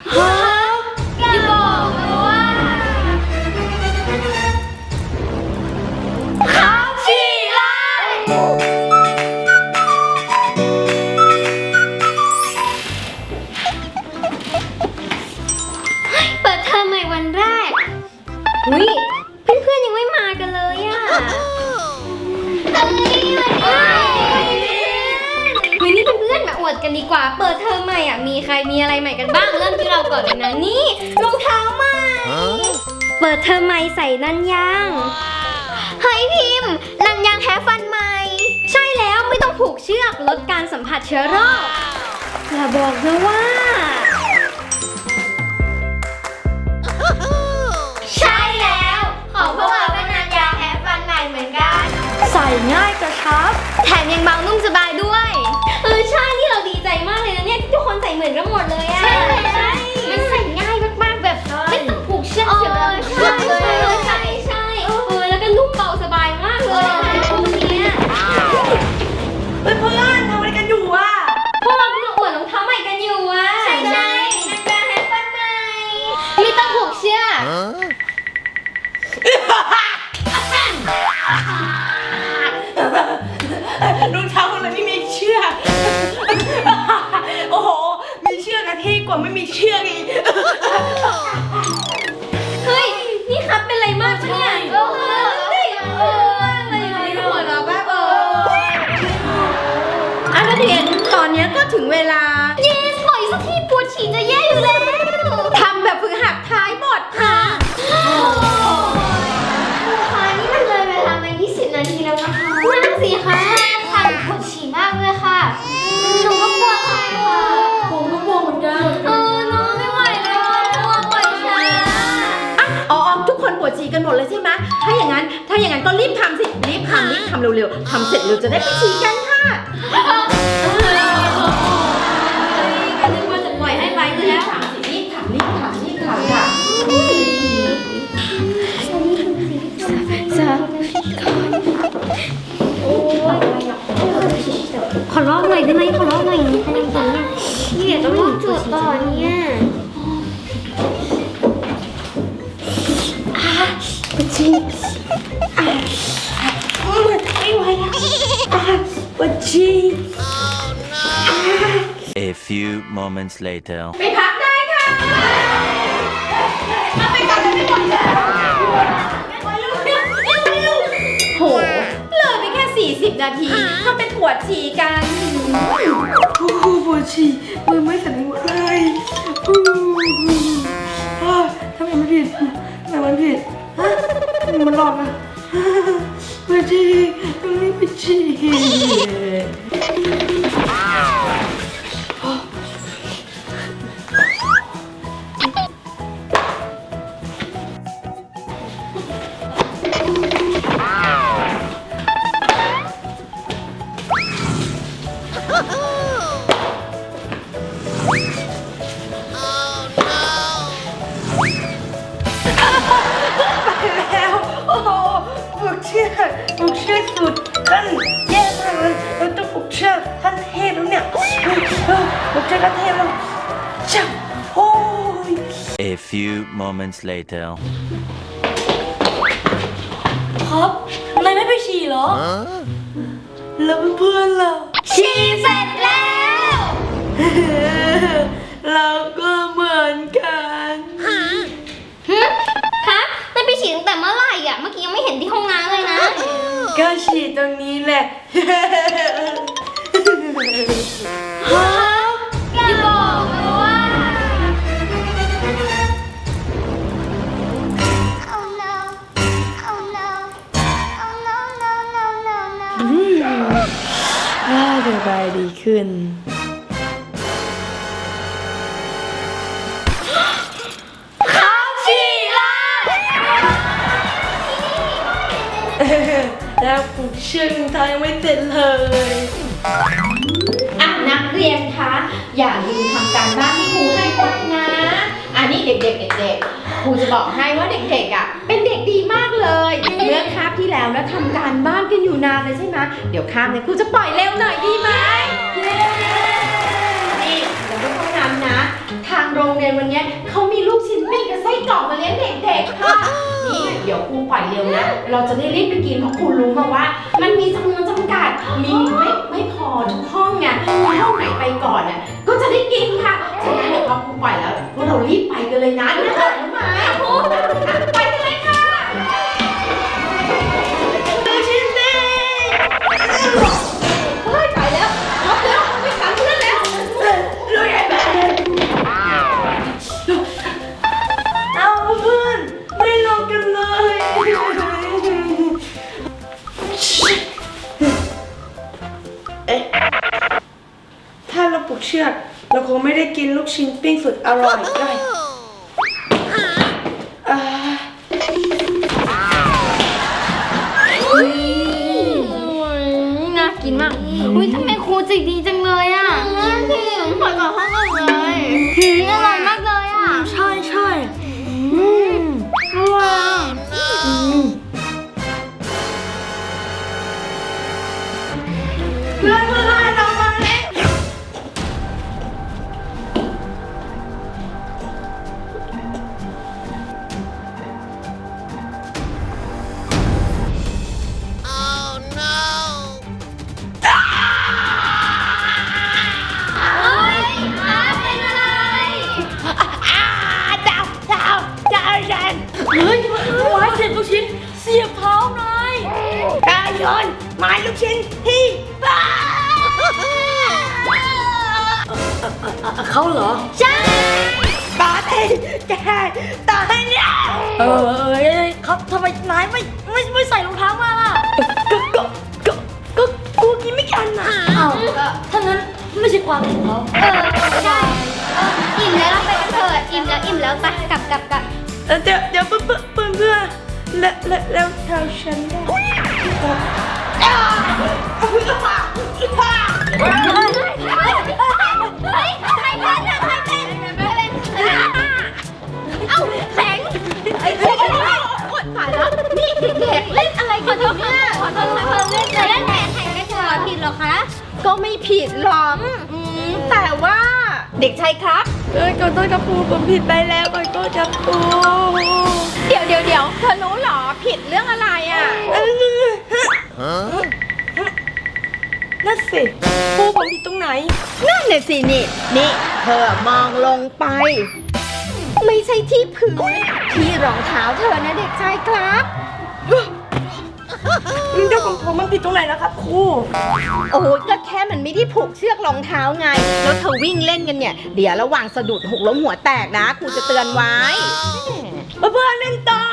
Huh. ดกันดีกว่า เปิดเทอมใหม่อะ มีใครมีอะไรใหม่กันบ้าง เริ่มที่เราก่อนเลยนะ นี่รองเท้าใหม่ เปิดเทอมใหม่ใส่นันยาง เฮ้ยพิมพ์นันยางแท้ฟันใหม่ ใช่แล้วไม่ต้องผูกเชือกลดการสัมผัสเชื้อโรคอย่าบอกนะว่า ใช่แล้ว ของพวกเราเป็นนันยางแท้ฟันใหม่เหมือนกัน ใส่ง่าย อกกะที่กว่าไม่มีเชือกอีกเฮ้ย นี่ครับเป็นไรมากปะเนี่ยเออเอออะไรอะไรหัวเราะบ้าเอออะนักเรียนตอนนี้ก็ถึงเวลา เยสปล่อยสักทีปวดฉี่จะแย่อยู่แล้ว ทำแบบฝึกหัด เราอย่างนั้นก็รีบทำสิ รีบทำรีบทำเร็วๆทำเสร็จเร็วจะได้ไปฉี่กันค่ะ ปวดฉี่ A few moments later. ไปพักได้ค่ะมาไปกันเลยไม่หมดแล้วโหเลยไปแค่ 40 นาทีทำเป็นปวดฉี่กันโอ้โหปวดฉี่มือไม่สั่นไปหมดเลยอ้าวทำไมมันผิดทำไมมันผิดฮะทำไมมันหลอกอะ ปวดฉี่ เชือกปลุกเชือกสุดขั้นแย่มากเลยเราต้องปลุกเชือกขั้นเทพแล้วเนี่ยเออปลุกเชือกขั้นเทพแล้วจ้าโอ้ย A few moments later. ครับนายไม่ไปฉี่เหรอ แล้วเพื่อนๆล่ะฉี่เสร็จแล้ว เราก็เหมือนกัน กี้ยังไม่เห็นที่ห้องน้ำเลยนะ ก็ฉี่ตรงนี้แหละ ฮะอย่าบอกนะว่า Oh no. Oh no. Oh no, no, no, no, no. น่าสบายดีขึ้น แล้วปลุกเชือกทายังไม่เสร็จเลย อะนักเรียนคะอย่าลืมทำการบ้านที่ครูให้ก่อนนะ อันนี้เด็กๆเด็กๆครูจะบอกให้ว่าเด็กๆอะ เป็นเด็กดีมากเลยเมื่อคาบที่แล้วนะทำการบ้านกันอยู่นานเลยใช่ไหมเดี๋ยวคาบเนี่ยครูจะปล่อยเร็วหน่อยดีไหม ทางโรงเรียนวันเนี้ยเขามีลูกชิ้นปิ้งกับไส้กรอกมาเลี้ยงเด็กๆค่ะ นี่เดี๋ยวครูปล่อยเร็วนะ เราจะได้รีบไปกินเพราะครูรู้มาว่า มันมีจำนวนจำกัด มีไม่ไม่พอทุกห้องไงถ้าห้องไหนไปก่อนน่ะก็จะได้กินค่ะฉะนั้นเดี๋ยวพอครูปล่อยแล้วพวกเรารีบไปกันเลยนะนะคะ เขาเหรอ ใช่ตายแกตายเนี่ยเออเออครับทำไมนายไม่ไม่ไม่ใส่รองเท้ามาล่ะก็ก็ก็ก็กูกินไม่กันนะอ้าวถ้างั้นไม่ใช่ความผิดเขาเออใช่เอออิ่มแล้วเราไปกันเถอะอิ่มแล้วอิ่มแล้วไปกลับกลับกลับเออเดี๋ยวเดี๋ยวเพื่อนเพื่อนเพื่อนเพื่อนแล้วแล้วแล้วเท้าฉันได้ เด็กๆเล่นอะไรกันเนี่ยขอโทษค่ะเล่นจะเล่นแผนไทยไม่ใช่เหรอผิดหรอคะ ก็ไม่ผิดหรอกอืมแต่ว่าเด็กชายครับเอ้ยขอโทษครับครูผมผิดไปแล้วขอโทษครับครูเดี๋ยวเดี๋ยวเดี๋ยวเธอรู้เหรอผิดเรื่องอะไรอะนั่นสิครูผมผิดตรงไหน นั่นน่ะสินี่นี่เธอมองลงไป ไม่ใช่ที่พื้นที่รองเท้าเธอนะเด็กชายครับ เจ้าของผมมันผิดตรงไหนแล้วครับครู โอ้ยก็แค่มันไม่ได้ผูกเชือกรองเท้าไง แล้วเธอวิ่งเล่นกันเนี่ย เดี๋ยวระหว่างสะดุดหกล้มหัวแตกนะครูจะเตือนไว้เพื่อนเล่นต่อ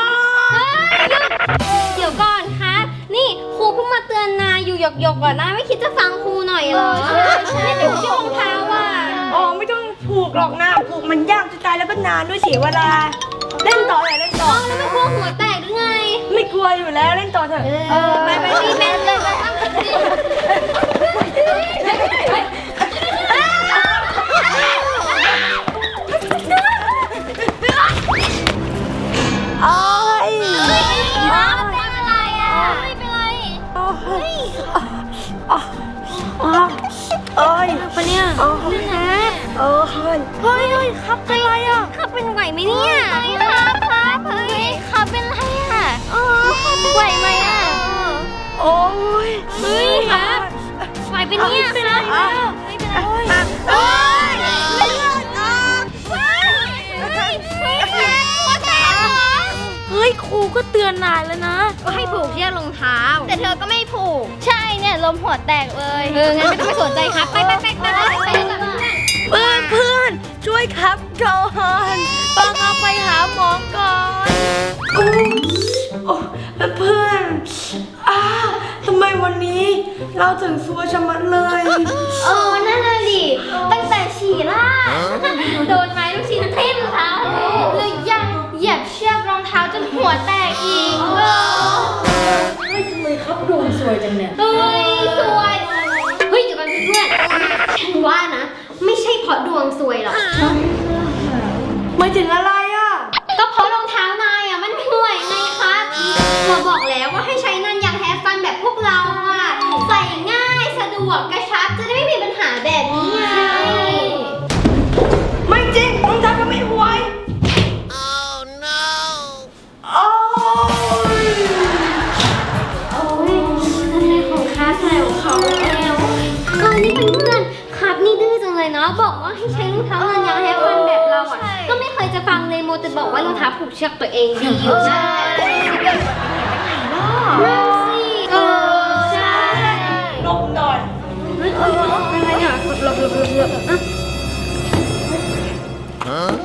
เดี๋ยวก่อนคะ นี่ครูเพิ่งมาเตือนนายอยู่หยกหยกๆก่อนนะไม่คิดจะฟังครูหน่อยเหรอไม่ถูกที่รองเท้าอะอ๋อไม่ต้องผูกหรอกนะผูกมันยากจะตายแล้วก็นานด้วยเสียเวลา เล่นต่ออย่าเล่นต่ออ๋อแล้วไม่กลัวหัวแตกหรือไงไม่กลัวอยู่แล้วเล่นต่อเถอะ เออไปไปรีบเล่นเลยไปตั้ง เฮ้ยครับไหวเป็นเนี่ยเป็นไรไม่เป็นไรโอ้ยเลือดออกว้ายเฮ้ยเฮ้ยหัวแตกเหรอเฮ้ยครูก็เตือนนายแล้วนะก็ให้ผูกเชือกรองเท้า แต่เธอก็ไม่ผูก ใช่เนี่ยลมหัวแตกเลย เอองั้นไม่ต้องไปสนใจครับไปไปไปไปไปไปเพื่อนเพื่อนช่วยครับก่อนต้องเอาไปหาหมอก่อนเพื่อน เราถึงซัวชะมัดเลย เออนั่นน่ะดิ ตั้งแต่ฉี่ล่าดโดนไม้ลูกชิ้นทิ่มเท้าเลยยังเหยียบเชือกรองเท้าจนหัวแตกอีกเออเฮ้ยทำไมครับดวงสวยจังเนี่ย เฮ้ยสวย เฮ้ยเดี๋ยวกันเพื่อนๆฉันว่านะ ไม่ใช่เพราะดวงสวยหรอก ไม่ถึงอะไรอะ ก็เพราะรอง ยเนาะบอกว่าให้ใช้รองเท้านันยางให้ฟันแบบเราอะ ก็ไม่เคยจะฟังเลยโมจะบอกว่ารองเท้าผูกเชือกตัวเองดีอยู่นะนั่นสิเออใช่ลงอนเฮ้ยอะไรอะหลบหลบหลบหลบอะ Huh?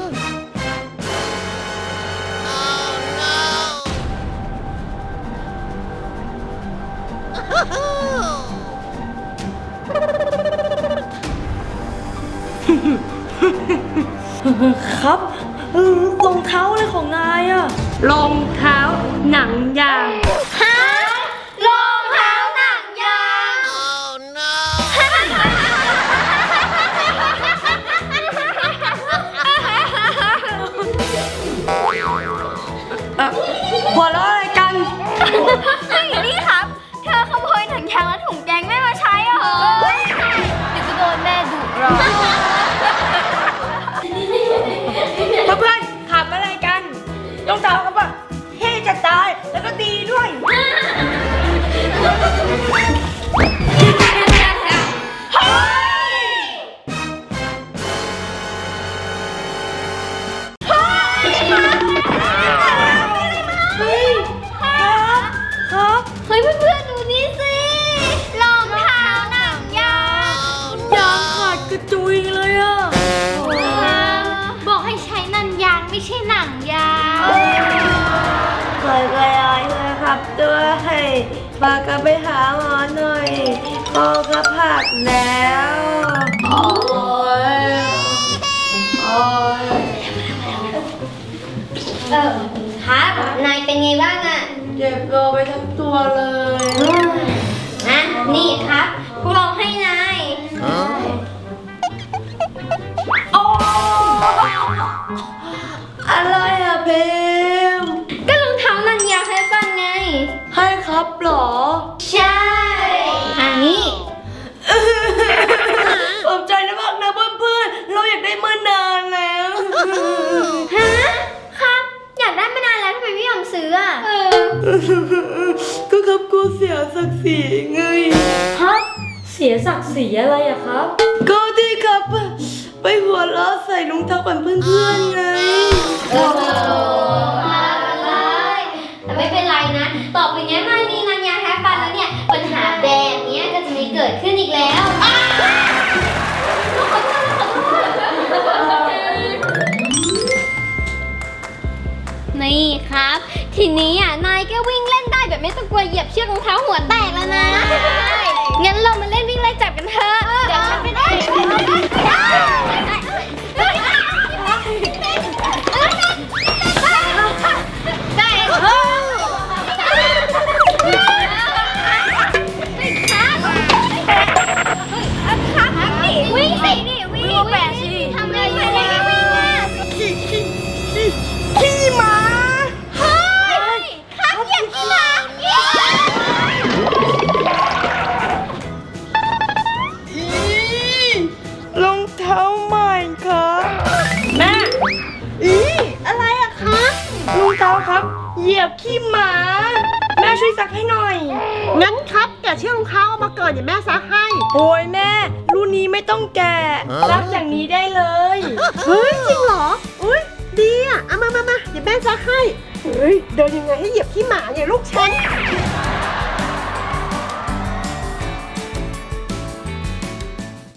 ครับรองเท้าอะไรของนายอะรองเท้าหนังยาง ปาก็ไปหาหมอหน่อยคอก็ผักแล้วโอ้ยโอ้ยเออครับ นายเป็นไงบ้างอะเจ็บตัวไปทั้งตัวเลย นะ นี่ครับ ศักดิ์ศรีไง ฮะเสียศักดิ์ศรีอะไรอะครับ ก็ที่ครับ ไปหัวเราะใส่รองเท้ากับเพื่อนๆไงเออแต่ไม่เป็นไรนะ ต่อไปเนี้ยนายมีนันยางแฮปฟันแล้วเนี่ย ปัญหาแบบเนี้ยก็จะไม่เกิดขึ้นอีกแล้วนี่ครับ ทีนี้อะ กลัวเหยียบเชือกรองเท้าหัวแตกแล้วนะ งั้นเรามาเล่นวิ่งไล่จับกันเถอะ เดี๋ยวฉันไปได้ได้ เหยียบขี้หมา แม่ช่วยซักให้หน่อย งั้นครับแกะเชือกรองเท้าเอามาก่อนเดี๋ยวแม่ซักให้ โอ้ยแม่รุ่นนี้ไม่ต้องแกะซักอย่างนี้ได้เลย เฮ้ยจริงเหรอ อุ้ยดีอะเอามามามาเดี๋ยวแม่ซักให้ เฮ้ยเดินยังไงให้เหยียบขี้หมาเนี่ยลูกฉัน